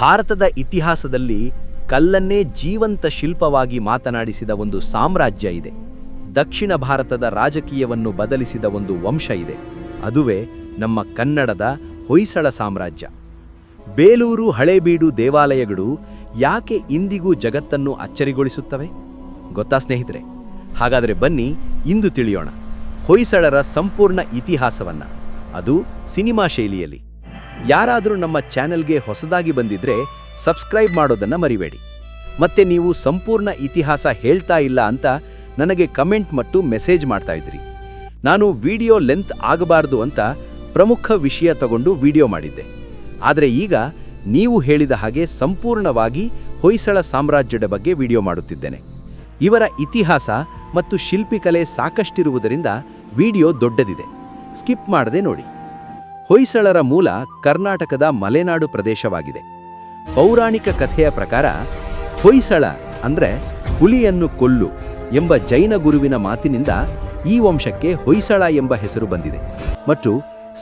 ಭಾರತದ ಇತಿಹಾಸದಲ್ಲಿ ಕಲ್ಲನ್ನೇ ಜೀವಂತ ಶಿಲ್ಪವಾಗಿ ಮಾತನಾಡಿಸಿದ ಒಂದು ಸಾಮ್ರಾಜ್ಯ ಇದೆ. ದಕ್ಷಿಣ ಭಾರತದ ರಾಜಕೀಯವನ್ನು ಬದಲಿಸಿದ ಒಂದು ವಂಶ ಇದೆ. ಅದುವೇ ನಮ್ಮ ಕನ್ನಡದ ಹೊಯ್ಸಳ ಸಾಮ್ರಾಜ್ಯ. ಬೇಲೂರು ಹಳೇಬೀಡು ದೇವಾಲಯಗಳು ಯಾಕೆ ಇಂದಿಗೂ ಜಗತ್ತನ್ನು ಅಚ್ಚರಿಗೊಳಿಸುತ್ತವೆ? ಗೊತ್ತಾ ಸ್ನೇಹಿತರೆ? ಹಾಗಾದರೆ ಬನ್ನಿ ಇಂದು ತಿಳಿಯೋಣ. ಹೊಯ್ಸಳರ ಸಂಪೂರ್ಣ ಇತಿಹಾಸವನ್ನ. ಅದು ಸಿನಿಮಾ ಶೈಲಿಯಲ್ಲಿ. ಯಾರಾದರೂ ನಮ್ಮ ಚಾನೆಲ್ಗೆ ಹೊಸದಾಗಿ ಬಂದಿದ್ರೆ ಸಬ್ಸ್ಕ್ರೈಬ್ ಮಾಡೋದನ್ನ ಮರಿಬೇಡಿ. ಮತ್ತೆ ನೀವು ಸಂಪೂರ್ಣ ಇತಿಹಾಸ ಹೇಳ್ತಾ ಇಲ್ಲ ಅಂತ ನನಗೆ ಕಮೆಂಟ್ ಮತ್ತು ಮೆಸೇಜ್ ಮಾಡ್ತಾ ಇದ್ರಿ. ನಾನು ವಿಡಿಯೋ ಲೆಂತ್ ಆಗಬಾರದು ಅಂತ ಪ್ರಮುಖ ವಿಷಯ ತಗೊಂಡು ವಿಡಿಯೋ ಮಾಡಿದ್ದೆ. ಆದರೆ ಈಗ ನೀವು ಹೇಳಿದ ಹಾಗೆ ಸಂಪೂರ್ಣವಾಗಿ ಹೊಯ್ಸಳ ಸಾಮ್ರಾಜ್ಯದ ಬಗ್ಗೆ ವಿಡಿಯೋ ಮಾಡುತ್ತಿದ್ದೇನೆ. ಇವರ ಇತಿಹಾಸ ಮತ್ತು ಶಿಲ್ಪಿಕಲೆ ಸಾಕಷ್ಟಿರುವುದರಿಂದ ವಿಡಿಯೋ ದೊಡ್ಡದಿದೆ. ಸ್ಕಿಪ್ ಮಾಡದೆ ನೋಡಿ. ಹೊಯ್ಸಳರ ಮೂಲ ಕರ್ನಾಟಕದ ಮಲೆನಾಡು ಪ್ರದೇಶವಾಗಿದೆ. ಪೌರಾಣಿಕ ಕಥೆಯ ಪ್ರಕಾರ ಹೊಯ್ಸಳ ಅಂದ್ರೆ ಹುಲಿಯನ್ನು ಕೊಲ್ಲು ಎಂಬ ಜೈನ ಗುರುವಿನ ಮಾತಿನಿಂದ ಈ ವಂಶಕ್ಕೆ ಹೊಯ್ಸಳ ಎಂಬ ಹೆಸರು ಬಂದಿದೆ. ಮತ್ತು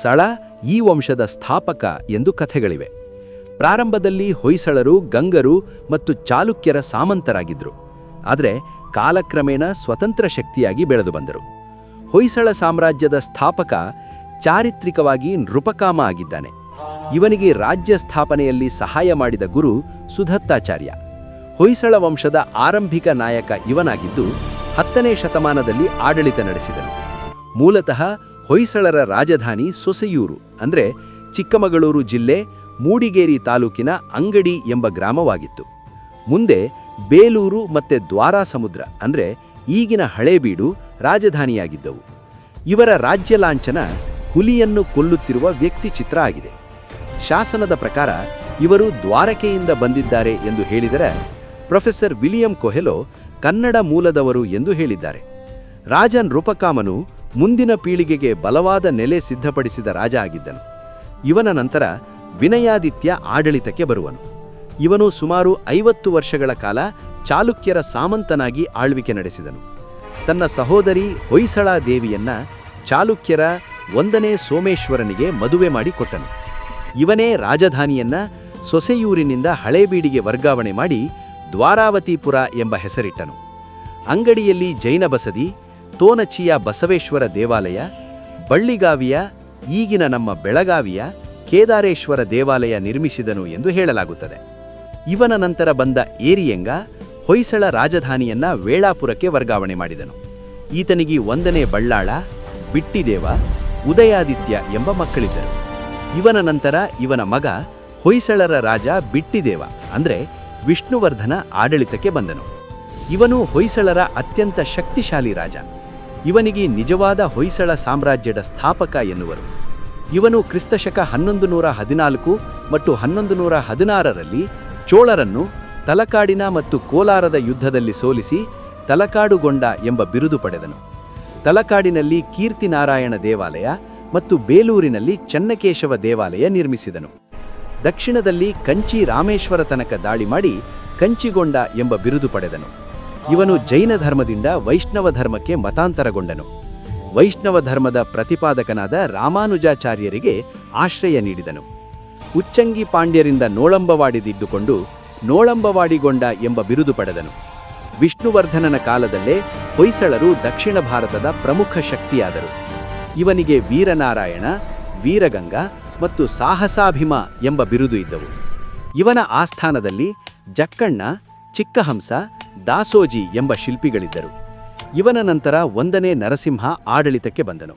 ಸಳ ಈ ವಂಶದ ಸ್ಥಾಪಕ ಎಂದು ಕಥೆಗಳಿವೆ. ಪ್ರಾರಂಭದಲ್ಲಿ ಹೊಯ್ಸಳರು, ಗಂಗರು ಮತ್ತು ಚಾಲುಕ್ಯರ ಸಾಮಂತರಾಗಿದ್ದರು ಆದರೆ ಕಾಲಕ್ರಮೇಣ ಸ್ವತಂತ್ರ ಶಕ್ತಿಯಾಗಿ ಬೆಳೆದು ಬಂದರು. ಹೊಯ್ಸಳ ಸಾಮ್ರಾಜ್ಯದ ಸ್ಥಾಪಕ ಚಾರಿತ್ರಿಕವಾಗಿ ನೃಪಕಾಮ ಆಗಿದ್ದಾನೆ. ಇವನಿಗೆ ರಾಜ್ಯ ಸ್ಥಾಪನೆಯಲ್ಲಿ ಸಹಾಯ ಮಾಡಿದ ಗುರು ಸುಧತ್ತಾಚಾರ್ಯ ಹೊಯ್ಸಳ ವಂಶದ ಆರಂಭಿಕ ನಾಯಕ ಇವನಾಗಿದ್ದು ಹತ್ತನೇ ಶತಮಾನದಲ್ಲಿ ಆಡಳಿತ ನಡೆಸಿದನು. ಮೂಲತಃ ಹೊಯ್ಸಳರ ರಾಜಧಾನಿ ಸೊಸೆಯೂರು, ಅಂದ್ರೆ ಚಿಕ್ಕಮಗಳೂರು ಜಿಲ್ಲೆ ಮೂಡಿಗೇರಿ ತಾಲೂಕಿನ ಅಂಗಡಿ ಎಂಬ ಗ್ರಾಮವಾಗಿತ್ತು. ಮುಂದೆ ಬೇಲೂರು ಮತ್ತೆ ದ್ವಾರಾ ಸಮುದ್ರ ಅಂದ್ರೆ ಈಗಿನ ಹಳೇಬೀಡು ರಾಜಧಾನಿಯಾಗಿದ್ದವು. ಇವರ ರಾಜ್ಯ ಲಾಂಛನ ಹುಲಿಯನ್ನು ಕೊಲ್ಲುತ್ತಿರುವ ವ್ಯಕ್ತಿ ಚಿತ್ರ ಆಗಿದೆ. ಶಾಸನದ ಪ್ರಕಾರ ಇವರು ದ್ವಾರಕೆಯಿಂದ ಬಂದಿದ್ದಾರೆ ಎಂದು ಹೇಳಿದರೆ ಪ್ರೊಫೆಸರ್ ವಿಲಿಯಂ ಕೊಹೆಲೋ ಕನ್ನಡ ಮೂಲದವರು ಎಂದು ಹೇಳಿದ್ದಾರೆ. ರಾಜ ನೃಪಕಾಮನು ಮುಂದಿನ ಪೀಳಿಗೆಗೆ ಬಲವಾದ ನೆಲೆ ಸಿದ್ಧಪಡಿಸಿದ ರಾಜ ಆಗಿದ್ದನು. ಇವನ ನಂತರ ವಿನಯಾದಿತ್ಯ ಆಡಳಿತಕ್ಕೆ ಬರುವನು. ಇವನು ಸುಮಾರು ಐವತ್ತು ವರ್ಷಗಳ ಕಾಲ ಚಾಲುಕ್ಯರ ಸಾಮಂತನಾಗಿ ಆಳ್ವಿಕೆ ನಡೆಸಿದನು. ತನ್ನ ಸಹೋದರಿ ಹೊಯ್ಸಳಾ ದೇವಿಯನ್ನ ಚಾಲುಕ್ಯರ ಒಂದನೇ ಸೋಮೇಶ್ವರನಿಗೆ ಮದುವೆ ಮಾಡಿ ಕೊಟ್ಟನು. ಇವನೇ ರಾಜಧಾನಿಯನ್ನ ಸೊಸೆಯೂರಿನಿಂದ ಹಳೇಬೀಡಿಗೆ ವರ್ಗಾವಣೆ ಮಾಡಿ ದ್ವಾರಾವತಿಪುರ ಎಂಬ ಹೆಸರಿಟ್ಟನು. ಅಂಗಡಿಯಲ್ಲಿ ಜೈನ ಬಸದಿ, ತೋನಚಿಯ ಬಸವೇಶ್ವರ ದೇವಾಲಯ, ಬಳ್ಳಿಗಾವಿಯ, ಈಗಿನ ನಮ್ಮ ಬೆಳಗಾವಿಯ ಕೇದಾರೇಶ್ವರ ದೇವಾಲಯ ನಿರ್ಮಿಸಿದನು ಎಂದು ಹೇಳಲಾಗುತ್ತದೆ. ಇವನ ನಂತರ ಬಂದ ಏರಿಯಂಗ ಹೊಯ್ಸಳ ರಾಜಧಾನಿಯನ್ನ ವೇಳಾಪುರಕ್ಕೆ ವರ್ಗಾವಣೆ ಮಾಡಿದನು. ಈತನಿಗೆ ಒಂದನೇ ಬಳ್ಳಾಳ, ಬಿಟ್ಟಿದೇವ ಉದಯಾದಿತ್ಯ ಎಂಬ ಮಕ್ಕಳಿದ್ದರು. ಇವನ ನಂತರ ಇವನ ಮಗ ಹೊಯ್ಸಳರ ರಾಜ ಬಿಟ್ಟಿದೇವ, ಅಂದ್ರೆ ವಿಷ್ಣುವರ್ಧನ ಆಡಳಿತಕ್ಕೆ ಬಂದನು. ಇವನು ಹೊಯ್ಸಳರ ಅತ್ಯಂತ ಶಕ್ತಿಶಾಲಿ ರಾಜ. ಇವನಿಗೆ ನಿಜವಾದ ಹೊಯ್ಸಳ ಸಾಮ್ರಾಜ್ಯದ ಸ್ಥಾಪಕ ಎನ್ನುವರು. ಇವನು ಕ್ರಿಸ್ತಶಕ ಹನ್ನೊಂದು ನೂರ ಹದಿನಾಲ್ಕು ಮತ್ತು ಹನ್ನೊಂದು ನೂರ ಹದಿನಾರರಲ್ಲಿ ಚೋಳರನ್ನು ತಲಕಾಡಿನ ಮತ್ತು ಕೋಲಾರದ ಯುದ್ಧದಲ್ಲಿ ಸೋಲಿಸಿ ತಲಕಾಡುಗೊಂಡ ಎಂಬ ಬಿರುದು ಪಡೆದನು. ತಲಕಾಡಿನಲ್ಲಿ ಕೀರ್ತಿನಾರಾಯಣ ದೇವಾಲಯ ಮತ್ತು ಬೇಲೂರಿನಲ್ಲಿ ಚನ್ನಕೇಶವ ದೇವಾಲಯ ನಿರ್ಮಿಸಿದನು. ದಕ್ಷಿಣದಲ್ಲಿ ಕಂಚಿ ರಾಮೇಶ್ವರ ತನಕ ದಾಳಿ ಮಾಡಿ ಕಂಚಿಗೊಂಡ ಎಂಬ ಬಿರುದು ಪಡೆದನು. ಇವನು ಜೈನ ಧರ್ಮದಿಂದ ವೈಷ್ಣವ ಧರ್ಮಕ್ಕೆ ಮತಾಂತರಗೊಂಡನು. ವೈಷ್ಣವ ಧರ್ಮದ ಪ್ರತಿಪಾದಕನಾದ ರಾಮಾನುಜಾಚಾರ್ಯರಿಗೆ ಆಶ್ರಯ ನೀಡಿದನು. ಉಚ್ಚಂಗಿ ಪಾಂಡ್ಯರಿಂದ ನೋಳಂಬವಾಡಿದಿದ್ದುಕೊಂಡು ನೋಳಂಬವಾಡಿಗೊಂಡ ಎಂಬ ಬಿರುದು ಪಡೆದನು. ವಿಷ್ಣುವರ್ಧನನ ಕಾಲದಲ್ಲೇ ಹೊಯ್ಸಳರು ದಕ್ಷಿಣ ಭಾರತದ ಪ್ರಮುಖ ಶಕ್ತಿಯಾದರು. ಇವನಿಗೆ ವೀರನಾರಾಯಣ, ವೀರಗಂಗಾ ಮತ್ತು ಸಾಹಸಾಭಿಮ ಎಂಬ ಬಿರುದು ಇದ್ದವು. ಇವನ ಆಸ್ಥಾನದಲ್ಲಿ ಜಕ್ಕಣ್ಣ, ಚಿಕ್ಕಹಂಸ, ದಾಸೋಜಿ ಎಂಬ ಶಿಲ್ಪಿಗಳಿದ್ದರು. ಇವನ ನಂತರ ಒಂದನೇ ನರಸಿಂಹ ಆಡಳಿತಕ್ಕೆ ಬಂದನು.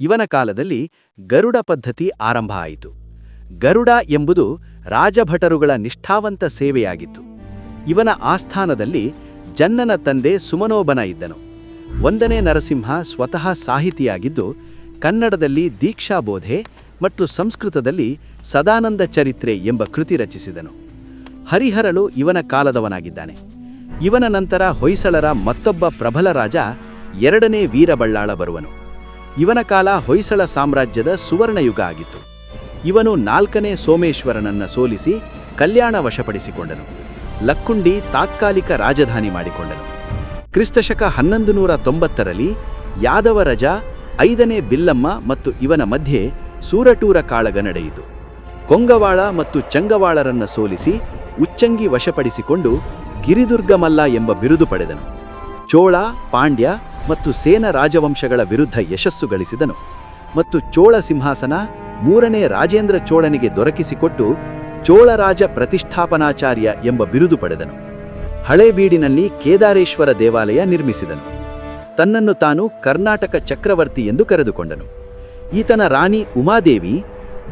ಇವನ ಕಾಲದಲ್ಲಿ ಗರುಡ ಪದ್ಧತಿ ಆರಂಭ ಆಯಿತು. ಗರುಡ ಎಂಬುದು ರಾಜಭಟರುಗಳ ನಿಷ್ಠಾವಂತ ಸೇವೆಯಾಗಿತ್ತು. ಇವನ ಆಸ್ಥಾನದಲ್ಲಿ ಜನ್ನನ ತಂದೆ ಸುಮನೋಬನ ಇದ್ದನು. ಒಂದನೇ ನರಸಿಂಹ ಸ್ವತಃ ಸಾಹಿತಿಯಾಗಿದ್ದು, ಕನ್ನಡದಲ್ಲಿ ದೀಕ್ಷಾಬೋಧೆ ಮತ್ತು ಸಂಸ್ಕೃತದಲ್ಲಿ ಸದಾನಂದ ಚರಿತ್ರೆ ಎಂಬ ಕೃತಿ ರಚಿಸಿದನು. ಹರಿಹರಳು ಇವನ ಕಾಲದವನಾಗಿದ್ದಾನೆ. ಇವನ ನಂತರ ಹೊಯ್ಸಳರ ಮತ್ತೊಬ್ಬ ಪ್ರಬಲ ರಾಜ ಎರಡನೇ ವೀರಬಳ್ಳಾಳ ಬರುವನು. ಇವನ ಕಾಲ ಹೊಯ್ಸಳ ಸಾಮ್ರಾಜ್ಯದ ಸುವರ್ಣಯುಗ ಆಗಿತ್ತು. ಇವನು ನಾಲ್ಕನೇ ಸೋಮೇಶ್ವರನನ್ನ ಸೋಲಿಸಿ ಕಲ್ಯಾಣ ವಶಪಡಿಸಿಕೊಂಡನು. ಲಕ್ಕುಂಡಿ ತಾತ್ಕಾಲಿಕ ರಾಜಧಾನಿ ಮಾಡಿಕೊಂಡನು. ಕ್ರಿಸ್ತಶಕ ಹನ್ನೊಂದು ನೂರ ತೊಂಬತ್ತರಲ್ಲಿ ಯಾದವ ರಜ, ಐದನೇ ಬಿಲ್ಲಮ್ಮ ಮತ್ತು ಇವನ ಮಧ್ಯೆ ಸೂರಟೂರ ಕಾಳಗ ನಡೆಯಿತು. ಕೊಂಗವಾಳ ಮತ್ತು ಚಂಗವಾಳರನ್ನ ಸೋಲಿಸಿ ಉಚ್ಚಂಗಿ ವಶಪಡಿಸಿಕೊಂಡು ಗಿರಿದುರ್ಗಮಲ್ಲ ಎಂಬ ಬಿರುದು ಪಡೆದನು. ಚೋಳ, ಪಾಂಡ್ಯ ಮತ್ತು ಸೇನ ರಾಜವಂಶಗಳ ವಿರುದ್ಧ ಯಶಸ್ಸು ಗಳಿಸಿದನು ಮತ್ತು ಚೋಳ ಸಿಂಹಾಸನ ಮೂರನೇ ರಾಜೇಂದ್ರ ಚೋಳನಿಗೆ ದೊರಕಿಸಿಕೊಟ್ಟು ಚೋಳರಾಜ ಪ್ರತಿಷ್ಠಾಪನಾಚಾರ್ಯ ಎಂಬ ಬಿರುದು ಪಡೆದನು. ಹಳೇಬೀಡಿನಲ್ಲಿ ಕೇದಾರೇಶ್ವರ ದೇವಾಲಯ ನಿರ್ಮಿಸಿದನು. ತನ್ನನ್ನು ತಾನು ಕರ್ನಾಟಕ ಚಕ್ರವರ್ತಿ ಎಂದು ಕರೆದುಕೊಂಡನು. ಈತನ ರಾಣಿ ಉಮಾದೇವಿ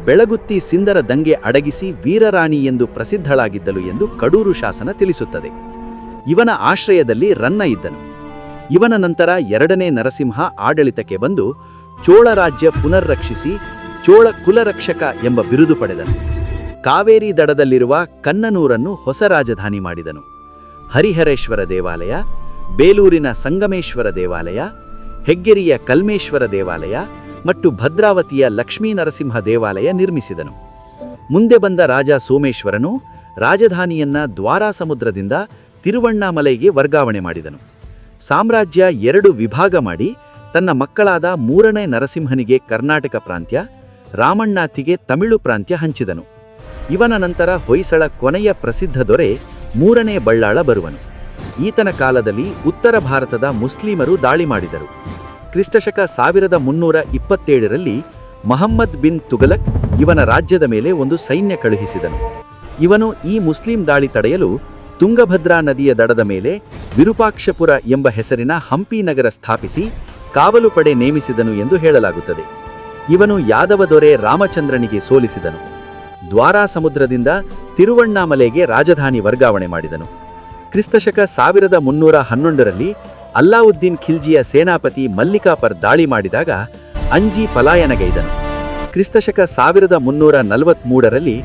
ಬೆಳಗುತ್ತಿ ಸಿಂದರ ದಂಗೆ ಅಡಗಿಸಿ ವೀರರಾಣಿ ಎಂದು ಪ್ರಸಿದ್ಧಳಾಗಿದ್ದಳು ಎಂದು ಕಡೂರು ಶಾಸನ ತಿಳಿಸುತ್ತದೆ. ಇವನ ಆಶ್ರಯದಲ್ಲಿ ರನ್ನ ಇದ್ದನು. ಇವನ ನಂತರ ಎರಡನೇ ನರಸಿಂಹ ಆಡಳಿತಕ್ಕೆ ಬಂದು ಚೋಳ ರಾಜ್ಯ ಪುನರ್ರಕ್ಷಿಸಿ ಚೋಳ ಕುಲರಕ್ಷಕ ಎಂಬ ಬಿರುದು ಪಡೆದನು. ಕಾವೇರಿ ದಡದಲ್ಲಿರುವ ಕನ್ನನೂರನ್ನು ಹೊಸ ರಾಜಧಾನಿ ಮಾಡಿದನು. ಹರಿಹರೇಶ್ವರ ದೇವಾಲಯ, ಬೇಲೂರಿನ ಸಂಗಮೇಶ್ವರ ದೇವಾಲಯ, ಹೆಗ್ಗೆರಿಯ ಕಲ್ಮೇಶ್ವರ ದೇವಾಲಯ ಮತ್ತು ಭದ್ರಾವತಿಯ ಲಕ್ಷ್ಮೀನರಸಿಂಹ ದೇವಾಲಯ ನಿರ್ಮಿಸಿದನು. ಮುಂದೆ ಬಂದ ರಾಜ ಸೋಮೇಶ್ವರನು ರಾಜಧಾನಿಯನ್ನ ದ್ವಾರಾಸಮುದ್ರದಿಂದ ತಿರುವಣ್ಣಾಮಲೈಗೆ ವರ್ಗಾವಣೆ ಮಾಡಿದನು. ಸಾಮ್ರಾಜ್ಯ ಎರಡು ವಿಭಾಗ ಮಾಡಿ ತನ್ನ ಮಕ್ಕಳಾದ ಮೂರನೇ ನರಸಿಂಹನಿಗೆ ಕರ್ನಾಟಕ ಪ್ರಾಂತ್ಯ ರಾಮಣ್ಣಾಥಿಗೆ ತಮಿಳು ಪ್ರಾಂತ್ಯ ಹಂಚಿದನು. ಇವನ ನಂತರ ಹೊಯ್ಸಳ ಕೊನೆಯ ಪ್ರಸಿದ್ಧ ದೊರೆ ಮೂರನೇ ಬಳ್ಳಾಳ ಬರುವನು. ಈತನ ಕಾಲದಲ್ಲಿ ಉತ್ತರ ಭಾರತದ ಮುಸ್ಲಿಮರು ದಾಳಿ ಮಾಡಿದರು. ಕ್ರಿಸ್ತಶಕ ಸಾವಿರದ ಮುನ್ನೂರ ಇಪ್ಪತ್ತೇಳರಲ್ಲಿ ಮಹಮ್ಮದ್ ಬಿನ್ ತುಗಲಕ್ ಇವನ ರಾಜ್ಯದ ಮೇಲೆ ಒಂದು ಸೈನ್ಯ ಕಳುಹಿಸಿದನು. ಇವನು ಈ ಮುಸ್ಲಿಂ ದಾಳಿ ತಡೆಯಲು ತುಂಗಭದ್ರಾ ನದಿಯ ದಡದ ಮೇಲೆ ವಿರೂಪಾಕ್ಷಪುರ ಎಂಬ ಹೆಸರಿನ ಹಂಪಿ ನಗರ ಸ್ಥಾಪಿಸಿ ಕಾವಲು ಪಡೆ ನೇಮಿಸಿದನು ಎಂದು ಹೇಳಲಾಗುತ್ತದೆ. ಇವನು ಯಾದವ ದೊರೆ ರಾಮಚಂದ್ರನಿಗೆ ಸೋಲಿಸಿದನು. ದ್ವಾರಾ ಸಮುದ್ರದಿಂದ ತಿರುವಣ್ಣಾಮಲೆಗೆ ರಾಜಧಾನಿ ವರ್ಗಾವಣೆ ಮಾಡಿದನು. ಕ್ರಿಸ್ತಶಕ ಸಾವಿರದ ಮುನ್ನೂರ ಹನ್ನೊಂದರಲ್ಲಿ ಅಲ್ಲಾವುದ್ದೀನ್ ಖಿಲ್ಜಿಯ ಸೇನಾಪತಿ ಮಲ್ಲಿಕಾಪರ್ ದಾಳಿ ಮಾಡಿದಾಗ ಅಂಜಿ ಪಲಾಯನಗೈದನು. ಕ್ರಿಸ್ತಶಕ ಸಾವಿರದ ಮುನ್ನೂರ ನಲವತ್ಮೂರರಲ್ಲಿ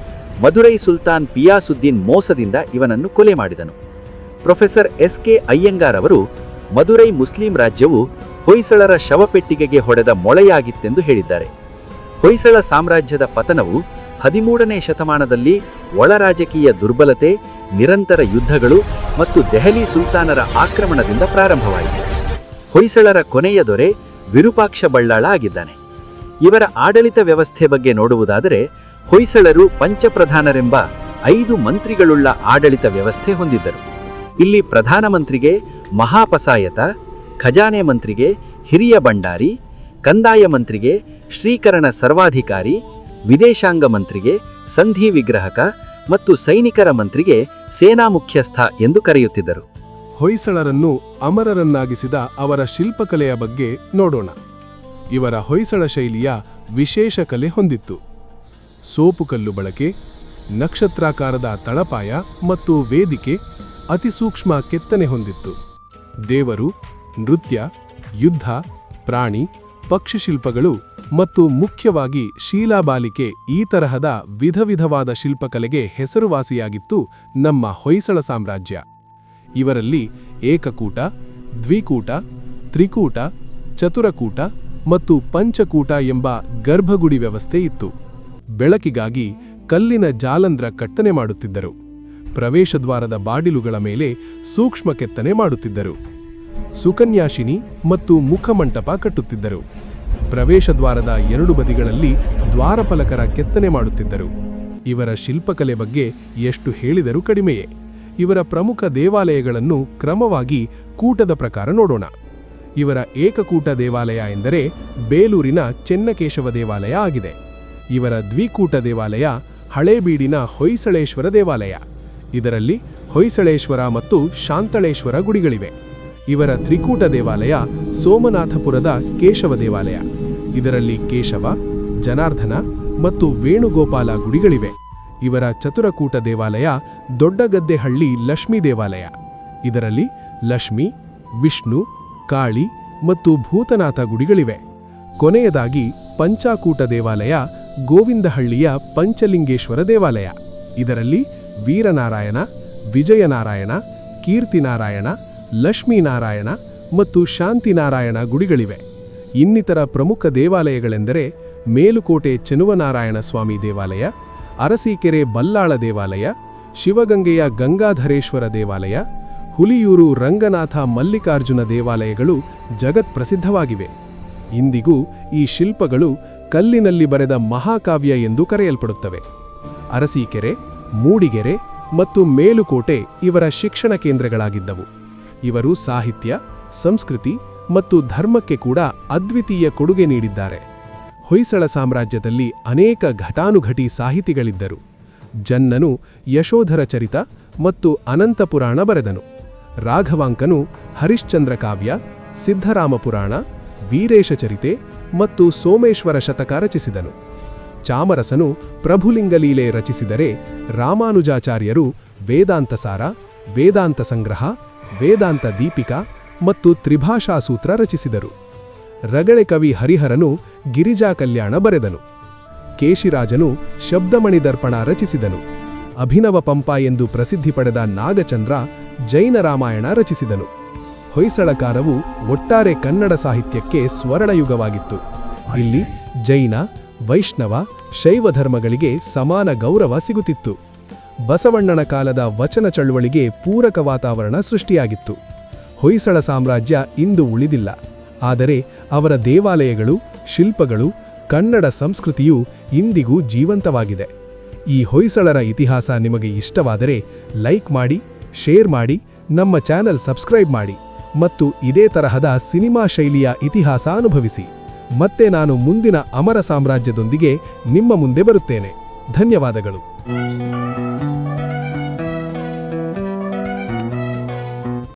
ಮದುರೈ ಸುಲ್ತಾನ್ ಪಿಯಾಸುದ್ದೀನ್ ಮೋಸದಿಂದ ಇವನನ್ನು ಕೊಲೆ ಮಾಡಿದನು. ಪ್ರೊಫೆಸರ್ ಎಸ್ ಕೆ ಅಯ್ಯಂಗಾರ್ ಅವರು, ಮದುರೈ ಮುಸ್ಲಿಂ ರಾಜ್ಯವು ಹೊಯ್ಸಳರ ಶವಪೆಟ್ಟಿಗೆಗೆ ಹೊಡೆದ ಮೊಳೆಯಾಗಿತ್ತೆಂದು ಹೇಳಿದ್ದಾರೆ. ಹೊಯ್ಸಳ ಸಾಮ್ರಾಜ್ಯದ ಪತನವು ಹದಿಮೂರನೇ ಶತಮಾನದಲ್ಲಿ ಒಳರಾಜಕೀಯ ದುರ್ಬಲತೆ, ನಿರಂತರ ಯುದ್ಧಗಳು ಮತ್ತು ದೆಹಲಿ ಸುಲ್ತಾನರ ಆಕ್ರಮಣದಿಂದ ಪ್ರಾರಂಭವಾಯಿತು. ಹೊಯ್ಸಳರ ಕೊನೆಯ ದೊರೆ ವಿರೂಪಾಕ್ಷ ಬಳ್ಳಾಳ ಆಗಿದ್ದಾನೆ. ಇವರ ಆಡಳಿತ ವ್ಯವಸ್ಥೆ ಬಗ್ಗೆ ನೋಡುವುದಾದರೆ, ಹೊಯ್ಸಳರು ಪಂಚಪ್ರಧಾನರೆಂಬ ಐದು ಮಂತ್ರಿಗಳುಳ್ಳ ಆಡಳಿತ ವ್ಯವಸ್ಥೆ ಹೊಂದಿದ್ದರು. ಇಲ್ಲಿ ಪ್ರಧಾನಮಂತ್ರಿಗೆ ಮಹಾಪಸಾಯತ, ಖಜಾನೆ ಮಂತ್ರಿಗೆ ಹಿರಿಯ ಭಂಡಾರಿ, ಕಂದಾಯ ಮಂತ್ರಿಗೆ ಶ್ರೀಕರಣ ಸರ್ವಾಧಿಕಾರಿ ವಿದೇಶಾಂಗ ಮಂತ್ರಿಗೆ, ಸಂಧಿ ವಿಗ್ರಹಕ ಮತ್ತು ಸೈನಿಕರ ಮಂತ್ರಿಗೆ ಸೇನಾ ಮುಖ್ಯಸ್ಥ ಎಂದು ಕರೆಯುತ್ತಿದ್ದರು. ಹೊಯ್ಸಳರನ್ನು ಅಮರರನ್ನಾಗಿಸಿದ ಅವರ ಶಿಲ್ಪಕಲೆಯ ಬಗ್ಗೆ ನೋಡೋಣ. ಇವರ ಹೊಯ್ಸಳ ಶೈಲಿಯ ವಿಶೇಷ ಕಲೆ ಹೊಂದಿತ್ತು. ಸೋಪುಕಲ್ಲು ಬಳಕೆ, ನಕ್ಷತ್ರಾಕಾರದ ತಳಪಾಯ ಮತ್ತು ವೇದಿಕೆ ಅತಿಸೂಕ್ಷ್ಮ ಕೆತ್ತನೆ ಹೊಂದಿತ್ತು. ದೇವರು, ನೃತ್ಯ, ಯುದ್ಧ, ಪ್ರಾಣಿ ಪಕ್ಷಿಶಿಲ್ಪಗಳು ಮತ್ತು ಮುಖ್ಯವಾಗಿ ಶೀಲಾಬಾಲಿಕೆ ಈ ತರಹದ ವಿಧವಿಧವಾದ ಶಿಲ್ಪಕಲೆಗೆ ಹೆಸರುವಾಸಿಯಾಗಿತ್ತು ನಮ್ಮ ಹೊಯ್ಸಳ ಸಾಮ್ರಾಜ್ಯ. ಇವರಲ್ಲಿ ಏಕಕೂಟ, ದ್ವಿಕೂಟ, ತ್ರಿಕೂಟ, ಚತುರಕೂಟ ಮತ್ತು ಪಂಚಕೂಟ ಎಂಬ ಗರ್ಭಗುಡಿ ವ್ಯವಸ್ಥೆ ಇತ್ತು. ಬೆಳಕಿಗಾಗಿ ಕಲ್ಲಿನ ಜಾಲಂದ್ರ ಕಟ್ಟನೆ ಮಾಡುತ್ತಿದ್ದರು. ಪ್ರವೇಶದ್ವಾರದ ಬಾಡಿಲುಗಳ ಮೇಲೆ ಸೂಕ್ಷ್ಮ ಕೆತ್ತನೆ ಮಾಡುತ್ತಿದ್ದರು. ಸುಕನ್ಯಾಶಿನಿ ಮತ್ತು ಮುಖಮಂಟಪ ಕಟ್ಟುತ್ತಿದ್ದರು. ಪ್ರವೇಶದ್ವಾರದ ಎರಡು ಬದಿಗಳಲ್ಲಿ ದ್ವಾರಪಲಕರ ಕೆತ್ತನೆ ಮಾಡುತ್ತಿದ್ದರು. ಇವರ ಶಿಲ್ಪಕಲೆ ಬಗ್ಗೆ ಎಷ್ಟು ಹೇಳಿದರೂ ಕಡಿಮೆಯೇ. ಇವರ ಪ್ರಮುಖ ದೇವಾಲಯಗಳನ್ನು ಕ್ರಮವಾಗಿ ಕೂಟದ ಪ್ರಕಾರ ನೋಡೋಣ. ಇವರ ಏಕಕೂಟ ದೇವಾಲಯ ಎಂದರೆ ಬೇಲೂರಿನ ಚೆನ್ನಕೇಶವ ದೇವಾಲಯ ಆಗಿದೆ. ಇವರ ದ್ವಿಕೂಟ ದೇವಾಲಯ ಹಳೇಬೀಡಿನ ಹೊಯ್ಸಳೇಶ್ವರ ದೇವಾಲಯ. ಇದರಲ್ಲಿ ಹೊಯ್ಸಳೇಶ್ವರ ಮತ್ತು ಶಾಂತಳೇಶ್ವರ ಗುಡಿಗಳಿವೆ. ಇವರ ತ್ರಿಕೂಟ ದೇವಾಲಯ ಸೋಮನಾಥಪುರದ ಕೇಶವ ದೇವಾಲಯ. ಇದರಲ್ಲಿ ಕೇಶವ, ಜನಾರ್ದನ ಮತ್ತು ವೇಣುಗೋಪಾಲ ಗುಡಿಗಳಿವೆ. ಇವರ ಚತುರಕೂಟ ದೇವಾಲಯ ದೊಡ್ಡಗದ್ದೆಹಳ್ಳಿ ಲಕ್ಷ್ಮೀ ದೇವಾಲಯ. ಇದರಲ್ಲಿ ಲಕ್ಷ್ಮಿ, ವಿಷ್ಣು, ಕಾಳಿ ಮತ್ತು ಭೂತನಾಥ ಗುಡಿಗಳಿವೆ. ಕೊನೆಯದಾಗಿ ಪಂಚಾಕೂಟ ದೇವಾಲಯ ಗೋವಿಂದಹಳ್ಳಿಯ ಪಂಚಲಿಂಗೇಶ್ವರ ದೇವಾಲಯ. ಇದರಲ್ಲಿ ವೀರನಾರಾಯಣ, ವಿಜಯನಾರಾಯಣ, ಕೀರ್ತಿನಾರಾಯಣ, ಲಕ್ಷ್ಮೀನಾರಾಯಣ ಮತ್ತು ಶಾಂತಿನಾರಾಯಣ ಗುಡಿಗಳಿವೆ. ಇನ್ನಿತರ ಪ್ರಮುಖ ದೇವಾಲಯಗಳೆಂದರೆ ಮೇಲುಕೋಟೆ ಚೆನುವನಾರಾಯಣ ಸ್ವಾಮಿ ದೇವಾಲಯ, ಅರಸೀಕೆರೆ ಬಲ್ಲಾಳ ದೇವಾಲಯ, ಶಿವಗಂಗೆಯ ಗಂಗಾಧರೇಶ್ವರ ದೇವಾಲಯ, ಹುಲಿಯೂರು ರಂಗನಾಥ ಮಲ್ಲಿಕಾರ್ಜುನ ದೇವಾಲಯಗಳು ಜಗತ್ಪ್ರಸಿದ್ಧವಾಗಿವೆ ಇಂದಿಗೂ ಈ ಶಿಲ್ಪಗಳು ಕಲ್ಲಿನಲ್ಲಿ ಬರೆದ ಮಹಾಕಾವ್ಯ ಎಂದು ಕರೆಯಲ್ಪಡುತ್ತವೆ. ಅರಸೀಕೆರೆ, ಮೂಡಿಗೆರೆ ಮತ್ತು ಮೇಲುಕೋಟೆ ಇವರ ಶಿಕ್ಷಣ ಕೇಂದ್ರಗಳಾಗಿದ್ದವು. ಇವರು ಸಾಹಿತ್ಯ, ಸಂಸ್ಕೃತಿ ಮತ್ತು ಧರ್ಮಕ್ಕೆ ಕೂಡ ಅದ್ವಿತೀಯ ಕೊಡುಗೆ ನೀಡಿದ್ದಾರೆ. ಹೊಯ್ಸಳ ಸಾಮ್ರಾಜ್ಯದಲ್ಲಿ ಅನೇಕ ಘಟಾನುಘಟಿ ಸಾಹಿತಿಗಳಿದ್ದರು. ಜನ್ನನು ಯಶೋಧರ ಚರಿತ ಮತ್ತು ಅನಂತಪುರಾಣ ಬರೆದನು. ರಾಘವಾಂಕನು ಹರಿಶ್ಚಂದ್ರ ಕಾವ್ಯ, ಸಿದ್ಧರಾಮ ಪುರಾಣ, ವೀರೇಶ ಚರಿತೆ ಮತ್ತು ಸೋಮೇಶ್ವರ ಶತಕ ರಚಿಸಿದನು. ಚಾಮರಸನು ಪ್ರಭುಲಿಂಗಲೀಲೆ ರಚಿಸಿದರೆ ರಾಮಾನುಜಾಚಾರ್ಯರು ವೇದಾಂತಸಾರ, ವೇದಾಂತ ಸಂಗ್ರಹ, ವೇದಾಂತ ದೀಪಿಕಾ ಮತ್ತು ತ್ರಿಭಾಷಾ ಸೂತ್ರ ರಚಿಸಿದರು. ರಗಳೆ ಕವಿ ಹರಿಹರನು ಗಿರಿಜಾ ಕಲ್ಯಾಣ ಬರೆದನು. ಕೇಶಿರಾಜನು ಶಬ್ದಮಣಿ ದರ್ಪಣ ರಚಿಸಿದನು. ಅಭಿನವ ಪಂಪ ಎಂದು ಪ್ರಸಿದ್ಧಿ ಪಡೆದ ನಾಗಚಂದ್ರ ಜೈನ ರಾಮಾಯಣ ರಚಿಸಿದನು. ಹೊಯ್ಸಳಕಾರವು ಒಟ್ಟಾರೆ ಕನ್ನಡ ಸಾಹಿತ್ಯಕ್ಕೆ ಸ್ವರ್ಣಯುಗವಾಗಿತ್ತು. ಇಲ್ಲಿ ಜೈನ, ವೈಷ್ಣವ, ಶೈವ ಧರ್ಮಗಳಿಗೆ ಸಮಾನ ಗೌರವ ಸಿಗುತ್ತಿತ್ತು. ಬಸವಣ್ಣನ ಕಾಲದ ವಚನ ಚಳುವಳಿಗೆ ಪೂರಕ ವಾತಾವರಣ ಸೃಷ್ಟಿಯಾಗಿತ್ತು. ಹೊಯ್ಸಳ ಸಾಮ್ರಾಜ್ಯ ಇಂದು ಉಳಿದಿಲ್ಲ. ಆದರೆ ಅವರ ದೇವಾಲಯಗಳು, ಶಿಲ್ಪಗಳು, ಕನ್ನಡ ಸಂಸ್ಕೃತಿಯು ಇಂದಿಗೂ ಜೀವಂತವಾಗಿದೆ. ಈ ಹೊಯ್ಸಳರ ಇತಿಹಾಸ ನಿಮಗೆ ಇಷ್ಟವಾದರೆ ಲೈಕ್ ಮಾಡಿ, ಶೇರ್ ಮಾಡಿ, ನಮ್ಮ ಚಾನೆಲ್ ಸಬ್ಸ್ಕ್ರೈಬ್ ಮಾಡಿ ಮತ್ತು ಇದೇ ತರಹದ ಸಿನಿಮಾ ಶೈಲಿಯ ಇತಿಹಾಸ ಅನುಭವಿಸಿ. ಮತ್ತೆ ನಾನು ಮುಂದಿನ ಅಮರ ಸಾಮ್ರಾಜ್ಯದೊಂದಿಗೆ ನಿಮ್ಮ ಮುಂದೆ ಬರುತ್ತೇನೆ. ಧನ್ಯವಾದಗಳು.